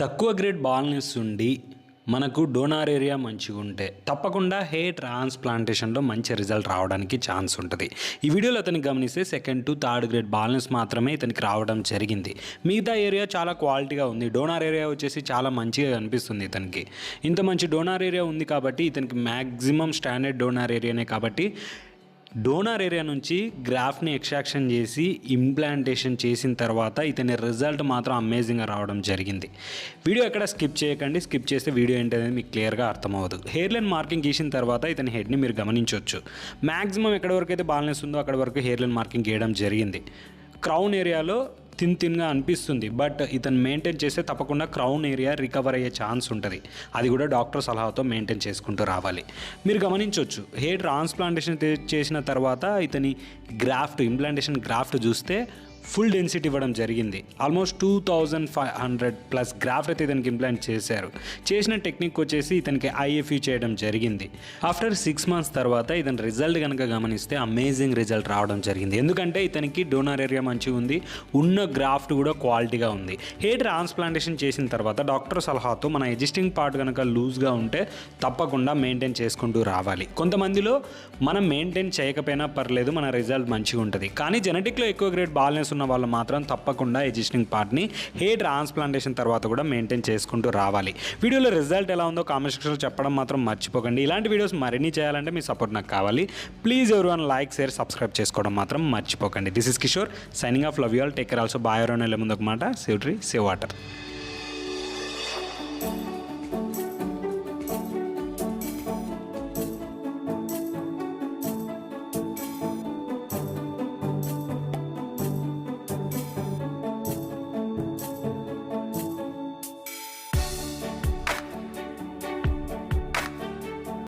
తక్కువ grade baldness ఉండి మనకు డోనార్ ఏరియా మంచిగా ఉంటే తప్పకుండా హెయిర్ ట్రాన్స్ప్లాంటేషన్లో మంచి రిజల్ట్ రావడానికి ఛాన్స్ ఉంటుంది. ఈ వీడియోలో అతనికి గమనిస్తే second to third grade baldness మాత్రమే ఇతనికి రావడం జరిగింది. మిగతా ఏరియా చాలా క్వాలిటీగా ఉంది. డోనార్ ఏరియా వచ్చేసి చాలా మంచిగా కనిపిస్తుంది ఇతనికి. ఇంత మంచి డోనార్ ఏరియా ఉంది కాబట్టి ఇతనికి మ్యాక్సిమం స్టాండర్డ్ డోనార్ ఏరియానే కాబట్టి డోనార్ ఏరియా నుంచి గ్రాఫ్ని ఎక్స్ట్రాక్షన్ చేసి ఇంప్లాంటేషన్ చేసిన తర్వాత ఇతని రిజల్ట్ మాత్రం అమేజింగ్గా రావడం జరిగింది. వీడియో ఎక్కడ స్కిప్ చేయకండి. స్కిప్ చేస్తే వీడియో ఏంటనేది మీకు క్లియర్గా అర్థమవుతుంది హెయిర్ లైన్ మార్కింగ్ గీసిన తర్వాత ఇతని హెడ్ని మీరు గమనించవచ్చు మ్యాక్సిమం ఎక్కడి వరకు అయితే బాలనెస్ ఉందో అక్కడ వరకు హెయిర్ లైన్ మార్కింగ్ గీయడం జరిగింది. క్రౌన్ ఏరియాలో తిన్ తిన్గా అనిపిస్తుంది. బట్ ఇతను మెయింటైన్ చేస్తే తప్పకుండా క్రౌన్ ఏరియా రికవర్ అయ్యే ఛాన్స్ ఉంటుంది. అది కూడా డాక్టర్ సలహాతో మెయింటైన్ చేసుకుంటూ రావాలి. మీరు గమనించవచ్చు హెయిర్ ట్రాన్స్ప్లాంటేషన్ చేసిన తర్వాత ఇతని గ్రాఫ్ట్ ఇంప్లాంటేషన్ గ్రాఫ్ట్ చూస్తే ఫుల్ డెన్సిటీ ఇవ్వడం జరిగింది. Almost two thousand five hundred plus graft అయితే ఇతనికి ఇంప్లాంట్ చేశారు. చేసిన టెక్నిక్ వచ్చేసి ఇతనికి ఐఎఫ్యూ చేయడం జరిగింది. ఆఫ్టర్ సిక్స్ మంత్స్ తర్వాత ఇతని రిజల్ట్ కనుక గమనిస్తే అమేజింగ్ రిజల్ట్ రావడం జరిగింది. ఎందుకంటే ఇతనికి డోనర్ ఏరియా మంచిగా ఉంది. ఉన్న గ్రాఫ్ట్ కూడా క్వాలిటీగా ఉంది. హెయిర్ ట్రాన్స్ప్లాంటేషన్ చేసిన తర్వాత డాక్టర్ సలహాతో మన ఎగ్జిస్టింగ్ పార్ట్ కనుక లూజ్గా ఉంటే తప్పకుండా మెయింటైన్ చేసుకుంటూ రావాలి. కొంతమందిలో మనం మెయింటైన్ చేయకపోయినా పర్లేదు మన రిజల్ట్ మంచిగా ఉంటుంది. కానీ జెనెటిక్లో ఎక్కువ గ్రేడ్ బాల్నెస్ చేసుకున్న వాళ్ళు మాత్రం తప్పకుండా ఎగ్జిస్టింగ్ పార్ట్ని హెయిర్ ట్రాన్స్ప్లాంటేషన్ తర్వాత కూడా మెయింటైన్ చేసుకుంటూ రావాలి. వీడియోలో రిజల్ట్ ఎలా ఉందో కామెంట్ సెక్షన్లో చెప్పడం మాత్రం మర్చిపోకండి. ఇలాంటి వీడియోస్ మరిన్ని చేయాలంటే మీ సపోర్ట్ నాకు కావాలి. ప్లీజ్ ఎవరు వన్ లైక్ షేర్ సబ్స్క్రైబ్ చేసుకోవడం మాత్రం మర్చిపోకండి. This is Kishore signing off love you all care also bye ఎవరైనా ముందు ఒక మాట. Save tree save water